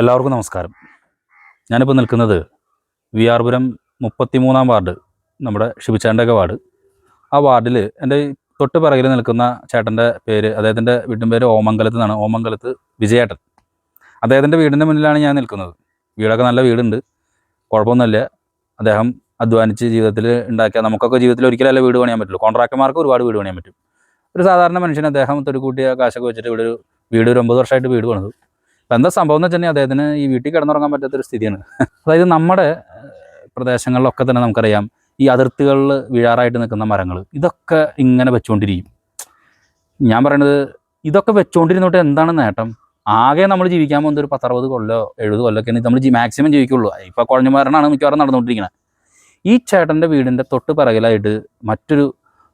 എല്ലാവർക്കും നമസ്കാരം. ഞാനിപ്പോൾ നിൽക്കുന്നത് വി ആർ പുരം മുപ്പത്തിമൂന്നാം വാർഡ് നമ്മുടെ ശിവചാണ്ടക വാർഡ്. ആ വാർഡിൽ എന്റെ തൊട്ട് പിറകിൽ നിൽക്കുന്ന ചേട്ടന്റെ പേര് അദ്ദേഹത്തിന്റെ വീടിന്റെ പേര് ഓമംഗലത്ത് നിന്നാണ് ഓമംഗലത്ത് വിജയേട്ടൻ. അദ്ദേഹത്തിന്റെ വീടിന്റെ മുന്നിലാണ് ഞാൻ നിൽക്കുന്നത്. വീടൊക്കെ നല്ല വീടുണ്ട് കുഴപ്പമൊന്നുമില്ല. അദ്ദേഹം അധ്വാനിച്ച് ജീവിതത്തിൽ ഉണ്ടാക്കിയ നമുക്കൊക്കെ ജീവിതത്തിൽ ഒരിക്കലല്ല വീട് പണിയാൻ പറ്റുള്ളൂ. കോൺട്രാക്ടർമാർക്ക് ഒരുപാട് വീട് പണിയാൻ പറ്റും. ഒരു സാധാരണ മനുഷ്യൻ അദ്ദേഹം ഒരു കൂട്ടിയ കാശൊക്കെ വെച്ചിട്ട് ഇവിടെ ഒരു വീട് ഒരു ഒമ്പത് വർഷമായിട്ട് വീട് പണിതു. അപ്പം എന്താ സംഭവം എന്ന് വെച്ചിട്ടുണ്ടെങ്കിൽ അദ്ദേഹത്തിന് ഈ വീട്ടിൽ കിടന്നുറങ്ങാൻ പറ്റാത്തൊരു സ്ഥിതിയാണ്. അതായത് നമ്മുടെ പ്രദേശങ്ങളിലൊക്കെ തന്നെ നമുക്കറിയാം ഈ അതിർത്തികളിൽ വീഴാറായിട്ട് നിൽക്കുന്ന മരങ്ങൾ ഇതൊക്കെ ഇങ്ങനെ വെച്ചുകൊണ്ടിരിക്കും ഞാൻ പറയണത് ഇതൊക്കെ വെച്ചുകൊണ്ടിരുന്നിട്ട് എന്താണ് നേട്ടം? ആകെ നമ്മൾ ജീവിക്കാൻ പോകുന്നത് ഒരു പത്തറുപത് കൊല്ലോ എഴുപത് കൊല്ലൊക്കെ നമ്മൾ മാക്സിമം ജീവിക്കുള്ളൂ. ഇപ്പോൾ കുഴഞ്ഞ മരണമാണ് മിക്കവാറും നടന്നുകൊണ്ടിരിക്കുന്നത് ഈ ചേട്ടന്റെ വീടിന്റെ തൊട്ട് പിറകിലായിട്ട് മറ്റൊരു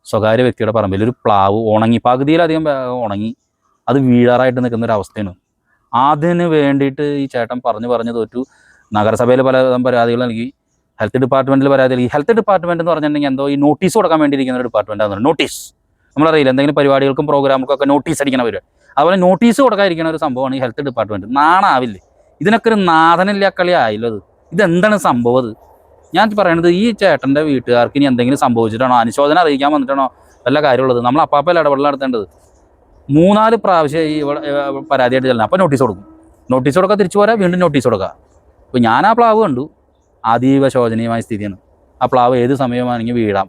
സ്വകാര്യ വ്യക്തിയുടെ പറമ്പിൽ ഒരു പ്ലാവ് ഉണങ്ങി പകുതിയിലധികം ഉണങ്ങി അത് വീഴാറായിട്ട് നിൽക്കുന്ന ഒരു അവസ്ഥയാണ്. അതിന് വേണ്ടിയിട്ട് ഈ ചേട്ടൻ പറഞ്ഞു പറഞ്ഞു തോറ്റു നഗരസഭയിൽ പല പരാതികൾ നൽകി. ഹെൽത്ത് ഡിപ്പാർട്ട്മെന്റിൽ പരാതി നൽകി. ഹെൽത്ത് ഡിപ്പാർട്ട്മെന്റ് എന്ന് പറഞ്ഞിട്ടുണ്ടെങ്കിൽ എന്തോ ഈ നോട്ടീസ് കൊടുക്കാൻ വേണ്ടിയിരിക്കുന്ന ഒരു ഡിപ്പാർട്ട്മെന്റ് നോട്ടീസ്. നമ്മളറിയില്ല എന്തെങ്കിലും പരിപാടികൾക്കും പ്രോഗ്രാമുകൾക്കും ഒക്കെ നോട്ടീസ് അടിക്കണം വരും. അതുപോലെ നോട്ടീസ് കൊടുക്കാതിരിക്കുന്ന ഒരു സംഭവമാണ് ഈ ഹെൽത്ത് ഡിപ്പാർട്ട്മെന്റ്. നാണാവില്ലേ? ഇതിനൊക്കെ ഒരു നാഥനില്ല കളി ആയില്ലത് ഇതെന്താണ് സംഭവം ഞാൻ പറയണത് ഈ ചേട്ടന്റെ വീട്ടുകാർക്ക് ഇനി എന്തെങ്കിലും സംഭവിച്ചിട്ടാണോ? അനുശോചനം അറിയിക്കാൻ വന്നിട്ടാണോ? വല്ല കാര്യമുള്ളത്. നമ്മൾ അപ്പാപ്പല്ല ഇടപെടൽ നടത്തേണ്ടത്. മൂന്നാൽ പ്രാവശ്യം ഈ പരാതിയായിട്ട് ചെല്ലണം. അപ്പോൾ നോട്ടീസ് കൊടുക്കും. നോട്ടീസ് കൊടുക്കുക തിരിച്ചു പോരാ വീണ്ടും നോട്ടീസ് കൊടുക്കുക അപ്പോൾ ഞാൻ ആ പ്ലാവ് കണ്ടു. അതീവ ശോചനീയമായ സ്ഥിതിയാണ്. ആ പ്ലാവ് ഏത് സമയമാണെങ്കിൽ വീഴാം.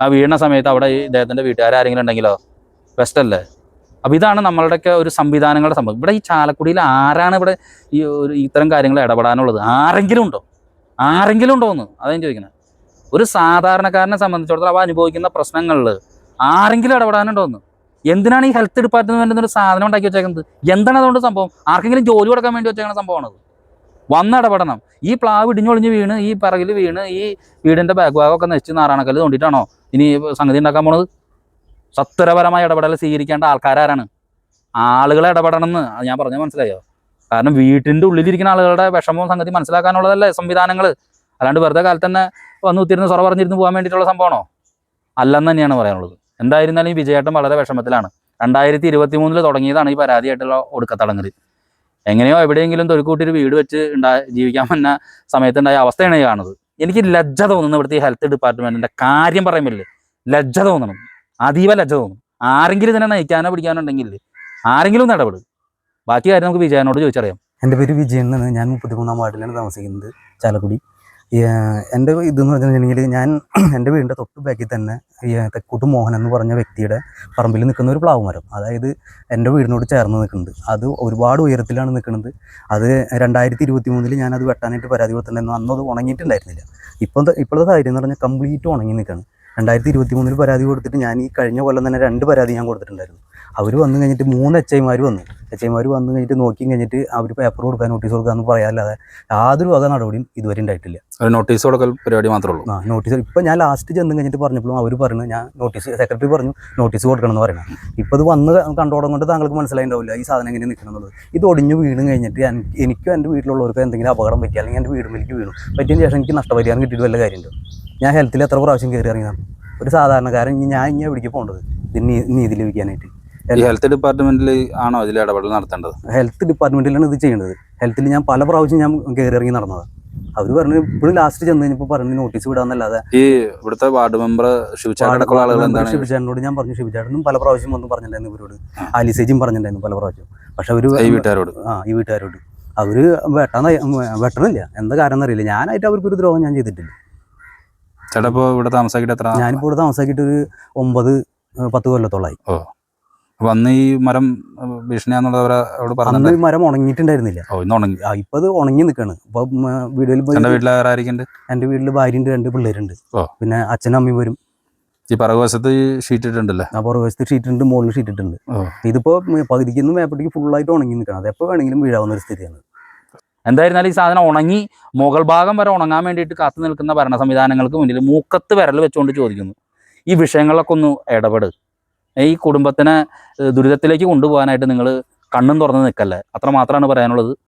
ആ വീഴുന്ന സമയത്ത് അവിടെ ഇദ്ദേഹത്തിന്റെ വീട്ടുകാരെങ്കിലും ഉണ്ടെങ്കിലോ? ബെസ്റ്റ് അല്ലേ? അപ്പോൾ ഇതാണ് നമ്മളുടെയൊക്കെ ഒരു സംവിധാനങ്ങളുടെ സംഭവം. ഇവിടെ ഈ ചാലക്കുടിയിൽ ആരാണ് ഇവിടെ ഈ ഒരു ഇത്തരം കാര്യങ്ങൾ ഇടപെടാനുള്ളത്? ആരെങ്കിലും ഉണ്ടോ? ആരെങ്കിലും ഉണ്ടോ എന്ന്? അതാണ് ചോദിക്കുന്നത് ഒരു സാധാരണക്കാരനെ സംബന്ധിച്ചിടത്തോളം അവ അനുഭവിക്കുന്ന പ്രശ്നങ്ങളിൽ ആരെങ്കിലും ഇടപെടാനുണ്ടോ എന്ന്? എന്തിനാണ് ഈ ഹെൽത്ത് ഡിപ്പാർട്ട്മെന്റ് ഒരു സാധനം ഉണ്ടാക്കി വെച്ചേക്കുന്നത്? എന്താണ് അതുകൊണ്ട് സംഭവം? ആർക്കെങ്കിലും ജോലി കൊടുക്കാൻ വേണ്ടി വെച്ചേക്കുന്ന സംഭവമാണത്. വന്നിടപെടണം ഈ പ്ലാവ് ഇടിഞ്ഞൊളിഞ്ഞ് വീണ് ഈ പിറകിൽ വീണ് ഈ വീടിന്റെ ബാക്ക് ഭാഗമൊക്കെ നശിച്ച് നാരായണക്കല്ല് തോണ്ടിയിട്ടാണോ ഇനി സംഗതി ഉണ്ടാക്കാൻ പോണത്? സത്വരപരമായ ഇടപെടൽ സ്വീകരിക്കേണ്ട ആൾക്കാരാരാണ്? ആളുകളെ ഇടപെടണം എന്ന് ഞാൻ പറഞ്ഞത് മനസ്സിലായോ? കാരണം വീട്ടിന്റെ ഉള്ളിലിരിക്കുന്ന ആളുകളുടെ വിഷമവും സംഗതി മനസ്സിലാക്കാനുള്ളതല്ലേ സംവിധാനങ്ങൾ അല്ലാണ്ട് വെറുതെ കാലത്ത് തന്നെ വന്ന് ഉത്തിരുന്ന് സൊറ പറഞ്ഞിരുന്ന് പോകാൻ വേണ്ടിയിട്ടുള്ള സംഭവമാണോ? അല്ലെന്ന് തന്നെയാണ് പറയാനുള്ളത്. എന്തായിരുന്നാലും ഈ വിജയേട്ടൻ വളരെ വിഷമത്തിലാണ്. രണ്ടായിരത്തി ഇരുപത്തി മൂന്നിൽ തുടങ്ങിയതാണ് ഈ പരാതിയായിട്ടുള്ള ഒടുക്കത്തടങ്ങൽ എങ്ങനെയോ എവിടെയെങ്കിലും തൊഴുക്കൂട്ടിയൊരു വീട് വെച്ച് ഉണ്ടാ ജീവിക്കാൻ വന്ന സമയത്തുണ്ടായ അവസ്ഥയാണ് ഈ കാണുന്നത്. എനിക്ക് ലജ്ജ തോന്നുന്നു ഇവിടുത്തെ ഈ ഹെൽത്ത് ഡിപ്പാർട്ട്മെന്റിന്റെ കാര്യം പറയുമ്പോൾ ലജ്ജ തോന്നണം. അതീവ ലജ്ജ തോന്നും. ആരെങ്കിലും ഇതിനെ നയിക്കാനോ പിടിക്കാനോ ഉണ്ടെങ്കിൽ ആരെങ്കിലും ഒന്ന് ഇടപെടും. ബാക്കി കാര്യം നമുക്ക് വിജയനോട് ചോദിച്ചറിയാം. എന്റെ പേര് വിജയൻ എന്നാണ്. ഞാൻ മുപ്പത്തിമൂന്നാം വാർഡിലാണ് താമസിക്കുന്നത്. ചാലക്കുടി. എന്റെ ഇതെന്ന് പറഞ്ഞിട്ടുണ്ടെങ്കിൽ ഞാൻ എന്റെ വീടിന്റെ തൊട്ട് ബാക്കിൽ തന്നെ ഈ തെക്കൂട്ട് മോഹൻ എന്ന് പറഞ്ഞ വ്യക്തിയുടെ പറമ്പിൽ നിൽക്കുന്ന ഒരു പ്ലാവ് മരം. അതായത് എന്റെ വീടിനോട് ചേർന്ന് നിൽക്കുന്നുണ്ട്. അത് ഒരുപാട് ഉയരത്തിലാണ് നിൽക്കുന്നത്. അത് രണ്ടായിരത്തി ഇരുപത്തി മൂന്നിൽ ഞാനത് വെട്ടാനായിട്ട് പരാതി കൊടുത്തിട്ടുണ്ടായിരുന്നു. അന്നത് ഉണങ്ങിയിട്ടുണ്ടായിരുന്നില്ല. ഇപ്പം ഇപ്പോഴത്തെ കാര്യം എന്ന് പറഞ്ഞാൽ കംപ്ലീറ്റ് ഉണങ്ങി നിൽക്കുകയാണ്. രണ്ടായിരത്തി ഇരുപത്തി മൂന്നിൽ പരാതി കൊടുത്തിട്ട് ഞാൻ ഈ കഴിഞ്ഞ കൊല്ലം തന്നെ രണ്ട് പരാതി ഞാൻ കൊടുത്തിട്ടുണ്ടായിരുന്നു. അവർ വന്നു കഴിഞ്ഞിട്ട് മൂന്ന് എച്ച് ഐമാർ വന്നു. എച്ച് ഐമാർ വന്നു കഴിഞ്ഞിട്ട് നോക്കി കഴിഞ്ഞിട്ട് അവർ പേപ്പർ കൊടുക്കാൻ നോട്ടീസ് കൊടുക്കാമെന്ന് പറയാല്ലാതെ യാതൊരു വക നടപടിയും ഇതുവരെ ഉണ്ടായിട്ടില്ല. ഒരു നോട്ടീസ് കൊടുക്കൽ പരിപാടി മാത്രമേ ഉള്ളൂ. ആ നോട്ടീസ് ഇപ്പം ഞാൻ ലാസ്റ്റ് ചെന്ന് കഴിഞ്ഞിട്ട് പറഞ്ഞപ്പോഴും അവർ പറഞ്ഞു ഞാൻ നോട്ടീസ് സെക്രട്ടറി പറഞ്ഞു നോട്ടീസ് കൊടുക്കണം എന്ന് പറയണം. ഇപ്പോൾ ഇത് വന്ന് കണ്ടോടം കൊണ്ട് താങ്കൾക്ക് മനസ്സിലായിട്ടുണ്ടാവില്ല ഈ സാധനം എങ്ങനെ നിൽക്കണം എന്നുള്ളത് ഇത് ഒടിഞ്ഞു വീണ് കഴിഞ്ഞിട്ട് എനിക്കും എന്റെ വീട്ടിലുള്ളവർക്ക് എന്തെങ്കിലും അപകടം പറ്റി അല്ലെങ്കിൽ എന്റെ വീടും എനിക്ക് വീണു. പറ്റിയതിന് ശേഷം എനിക്ക് നഷ്ടപരിഹാരം കിട്ടിയിട്ട് വല്ല കാര്യമുണ്ടോ? ഞാൻ ഹെൽത്തിൽ എത്ര പ്രാവശ്യം കയറി ഇറങ്ങിയതാണ്. ഒരു സാധാരണക്കാരൻ ഞാൻ ഇങ്ങനെ എവിടേക്ക് പോകേണ്ടത്? ഇത് നീ നീതി ലഭിക്കാനായിട്ട്. ഈ ഹെൽത്ത് ഡിപ്പാർട്ട്മെന്റിൽ ആണോ ഇതിൽ ഇടപെടൽ നടത്തേണ്ടത്? ഹെൽത്ത് ഡിപ്പാർട്ട്മെന്റിലാണ് ഇത് ചെയ്യേണ്ടത്. ഹെൽത്തിൽ ഞാൻ പല പ്രാവശ്യം ഞാൻ കയറി ഇറങ്ങി നടന്നത്. അവർ പറഞ്ഞു ഇപ്പോഴും ലാസ്റ്റ് ചെന്ന് കഴിഞ്ഞപ്പോൾ പറഞ്ഞു നോട്ടീസ് വിടാന്നല്ലാതെ ഈ ഇവിടുത്തെ വാർഡ് മെമ്പർ ശിവചാടനോട് ഞാൻ പറഞ്ഞു. ശിവചാടനും പല പ്രാവശ്യം വന്ന് പറഞ്ഞിട്ടുണ്ടായിരുന്നു ഇവരോട്. ആലിസേജും പറഞ്ഞിട്ടുണ്ടായിരുന്നു പല പ്രാവശ്യം. പക്ഷെ അവർ ഈ വീട്ടുകാരോട്? ആ ഈ വീട്ടുകാരോട്. അവർ വെട്ടാൻ വെട്ടണില്ല. എന്താ കാരണം എന്നറിയില്ല ഞാനായിട്ട് അവർക്കൊരു ദ്രോഹം ഞാൻ ചെയ്തിട്ടില്ല. ചേട്ടാ ഇപ്പോൾ ഇവിടെ താമസാക്കിയിട്ട് എത്ര ഞാനിപ്പോൾ ഇവിടെ താമസാക്കിയിട്ട് ഒരു ഒമ്പത് പത്ത് കൊല്ലത്തോളായി. ഓ. അപ്പൊ അന്ന് ഈ മരം ഭീഷണിയാന്നുള്ളത് അവരെ അവിടെ അന്ന് ഈ മരം ഉണങ്ങിയിട്ടുണ്ടായിരുന്നില്ല. ഓ ഇന്ന് ഉണങ്ങി. ആ, ഇപ്പൊ അത് ഉണങ്ങി നിൽക്കാണ് ഇപ്പൊ വീടുകളിൽ വീട്ടിൽ വേറെ ആയിരിക്കുന്നുണ്ട് എന്റെ വീട്ടിൽ ഭാര്യയുണ്ട് രണ്ട് പിള്ളേരുണ്ട്. ഓ. പിന്നെ അച്ഛനും അമ്മയും വരും. ഈ പറകുവശത്ത് ഷീറ്റ് ഇട്ടിട്ടുണ്ടല്ലേ? ആ പുറകുവശത്ത് ഷീറ്റ് ഉണ്ട് മുകളിൽ ഷീറ്റ് ഇട്ടുണ്ട്. ഇതിപ്പോ പകുതിക്കുന്ന ഫുൾ ഫുള്ളായിട്ട് ഉണങ്ങി നിൽക്കണം അത് എപ്പോ വേണമെങ്കിലും വീഴാവുന്ന ഒരു സ്ഥിതിയാണ്. എന്തായിരുന്നാലും ഈ സാധനം ഉണങ്ങി മുകൾ ഭാഗം വരെ ഉണങ്ങാൻ വേണ്ടിയിട്ട് കാത്തു നിൽക്കുന്ന ഭരണ സംവിധാനങ്ങൾക്ക് മുന്നിൽ മൂക്കത്ത് വിരൽ വെച്ചുകൊണ്ട് ചോദിക്കുന്നു. ഈ വിഷയങ്ങളൊക്കെ ഒന്ന് ഇടപെട്. ഈ കുടുംബത്തിനെ ദുരിതത്തിലേക്ക് കൊണ്ടുപോകാനായിട്ട് നിങ്ങൾ കണ്ണും തുറന്ന് നിൽക്കല്ലേ? അത്ര മാത്രമാണ് പറയാനുള്ളത്.